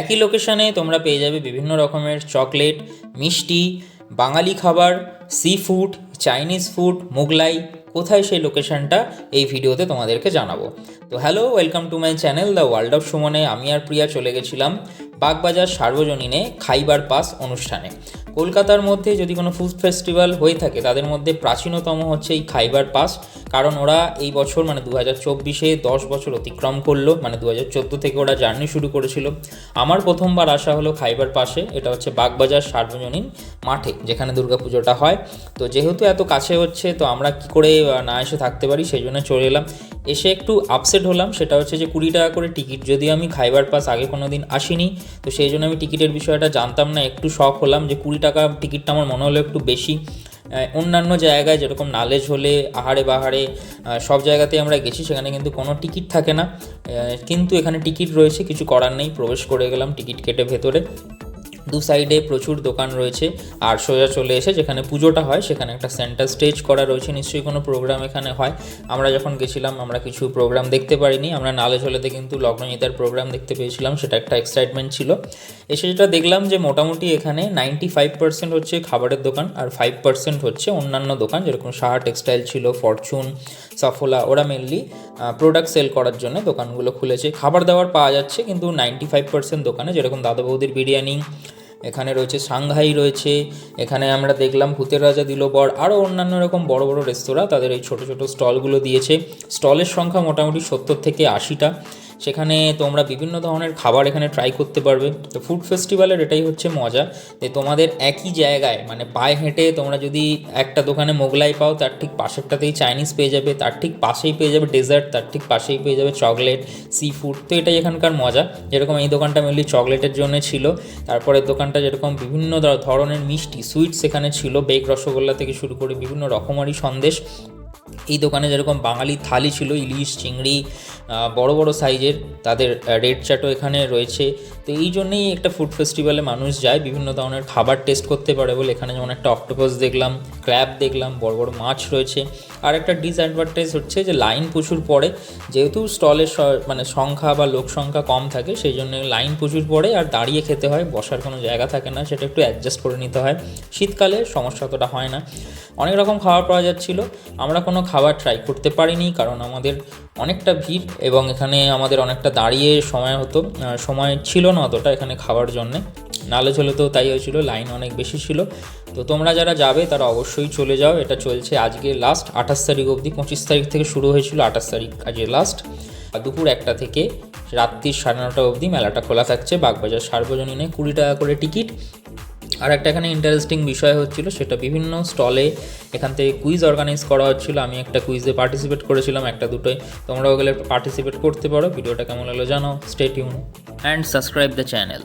একই লোকেশানে তোমরা পেয়ে যাবে বিভিন্ন রকমের চকলেট মিষ্টি, বাঙালি খাবার sea food Chinese food Mughlai, কোথায় সেই লোকেশনটা এই ভিডিওতে তোমাদেরকে জানাব। তো hello welcome to my channel the world of সুমনে আমি আর প্রিয়া চলে গেছিলাম বাগবাজার সার্বজনীনে খাইবার পাস অনুষ্ঠানে। কলকাতার মধ্যে যদি কোনো ফুড ফেস্টিভ্যাল হয়ে থাকে, তাদের মধ্যে প্রাচীনতম হচ্ছে এই খাইবার পাস। কারণ ওরা এই বছর মানে দু হাজার চব্বিশে দশ বছর অতিক্রম করল মানে দু হাজার চোদ্দ থেকে ওরা জার্নি শুরু করেছিল। আমার প্রথমবার আসা হলো খাইবার পাশে এটা হচ্ছে বাগবাজার সার্বজনীন মাঠে, যেখানে দুর্গাপুজোটা হয়। তো যেহেতু এত কাছে হচ্ছে, তো আমরা কি করে না এসে থাকতে পারি, সেই জন্য চলে এলাম। এসে একটু আপসেট হলাম, সেটা হচ্ছে যে কুড়ি টাকা করে টিকিট যদি আমি খাইবার পাস আগে কোনো দিন আসিনি তো সেই জন্য আমি টিকিটের বিষয়টা জানতাম না, একটু শখ হলাম যে কুড়ি টাকা টিকিটটা আমার মনে হলো একটু বেশি। অন্যান্য জায়গায় যেরকম নালেজ হলে, আহারে বাহারে সব জায়গাতেই আমরা গেছি, সেখানে কিন্তু কোনো টিকিট থাকে না। কিন্তু এখানে টিকিট রয়েছে, কিছু করার নেই, প্রবেশ করে গেলাম টিকিট কেটে ভেতরে। দু সাইডে প্রচুর দোকান রয়েছে আর সোজা চলে এসে যেখানে পুজোটা হয়, সেখানে একটা সেন্টার স্টেজ করা রয়েছে। নিশ্চয়ই কোনো প্রোগ্রাম এখানে হয়। আমরা যখন গেছিলাম, আমরা কিছু প্রোগ্রাম দেখতে পারিনি। আমরা নালে ঝোলেতে কিন্তু লগ্নজিতার প্রোগ্রাম দেখতে পেয়েছিলাম, সেটা একটা এক্সাইটমেন্ট ছিল। এসে যেটা দেখলাম যে মোটামুটি এখানে নাইনটি ফাইভ পার্সেন্ট হচ্ছে খাবারের দোকান আর ফাইভ পার্সেন্ট হচ্ছে অন্যান্য দোকান, যেরকম সাহা টেক্সটাইল ছিল ফরচুন সফোলা ওরা মেনলি প্রোডাক্ট সেল করার জন্য দোকানগুলো খুলেছে। খাবার দাবার পাওয়া যাচ্ছে, কিন্তু নাইনটি ফাইভ পার্সেন্ট দোকানে, যেরকম দাদা বৌদির বিরিয়ানি এখানে রয়েছে সাংহাই রয়েছে, এখানে আমরা দেখলাম ভূতের রাজা দিল বর আরও অন্যান্য রকম বড় বড় রেস্তোরাঁ, তাদের এই ছোট ছোট স্টলগুলো দিয়েছে। স্টলের সংখ্যা মোটামুটি সত্তর থেকে আশিটা। সেখানে তোমরা বিভিন্ন ধরনের খাবার এখানে ট্রাই করতে পারবে। তো ফুড ফেস্টিভ্যালের এটাই হচ্ছে মজা। যে তোমাদের একই জায়গায় মানে পায়ে হেঁটে তোমরা যদি একটা দোকানে মোগলাই পাও, তার ঠিক পাশেরটাতেই চাইনিজ পেয়ে যাবে, তার ঠিক পাশেই পেয়ে যাবে ডেজার্ট তার ঠিক পাশেই পেয়ে যাবে চকলেট সি ফুড তো এটাই এখানকার মজা। যেরকম এই দোকানটা মেনলি চকলেটের জন্য ছিল। তারপরে দোকানটা যেরকম বিভিন্ন ধরনের মিষ্টি সুইটস এখানে ছিল বেক রসগোল্লা থেকে শুরু করে বিভিন্ন রকমারি সন্দেশ। এই দোকানে যেরকম বাঙালি থালি ছিল, ইলিশ, চিংড়ি বড় বড় সাইজের তাদের রেড চাটও এখানে রয়েছে। তো এই জন্যেই একটা ফুড ফেস্টিভ্যালে মানুষ যায়, বিভিন্ন ধরনের খাবার টেস্ট করতে পারে বলে। এখানে যেমন একটা অক্টোপাস দেখলাম ক্র্যাব দেখলাম, বড় বড় মাছ রয়েছে। আর একটা ডিসঅ্যাডভান্টেজ হচ্ছে যে লাইন প্রচুর পড়ে, যেহেতু স্টলের মানে সংখ্যা বা লোক সংখ্যা কম থাকে, সেই জন্য লাইন প্রচুর পড়ে আর দাঁড়িয়ে খেতে হয়, বসার কোনো জায়গা থাকে না, সেটা একটু অ্যাডজাস্ট করে নিতে হয়। শীতকালে সমস্যা অতটা হয় না। অনেক রকম খাবার পাওয়া যাচ্ছিল, আমরা কোনো খাবার ট্রাই করতে পারিনি, কারণ আমাদের অনেকটা ভিড় এবং এখানে আমাদের অনেকটা দাঁড়িয়ে সময় হতো সময় ছিল না অতটা এখানে খাওয়ার জন্যে। নালে চলে তো তাই হয়েছিল লাইন অনেক বেশি ছিল। তো তোমরা যারা যাবে, তারা অবশ্যই চলে যাও। এটা চলছে আজকে লাস্ট আঠাশ তারিখ অবধি, পঁচিশ তারিখ থেকে শুরু হয়েছিল আঠাশ তারিখ আজকে লাস্ট দুপুর একটা থেকে রাত্রি সাড়ে নটা অবধি মেলাটা খোলা থাকছে, বাগবাজার সার্বজনীনে কুড়ি টাকা করে টিকিট আর একটা এখানে ইন্টারেস্টিং বিষয় হচ্ছিল, সেটা বিভিন্ন স্টলে এখান থেকে কুইজ অর্গানাইজ করা হচ্ছিল। আমি একটা কুইজে পার্টিসিপেট করেছিলাম, একটা দুটোই। তোমরাও গেলে পার্টিসিপেট করতে পারো। ভিডিওটা কেমন লাগল জানো stay tune and subscribe the channel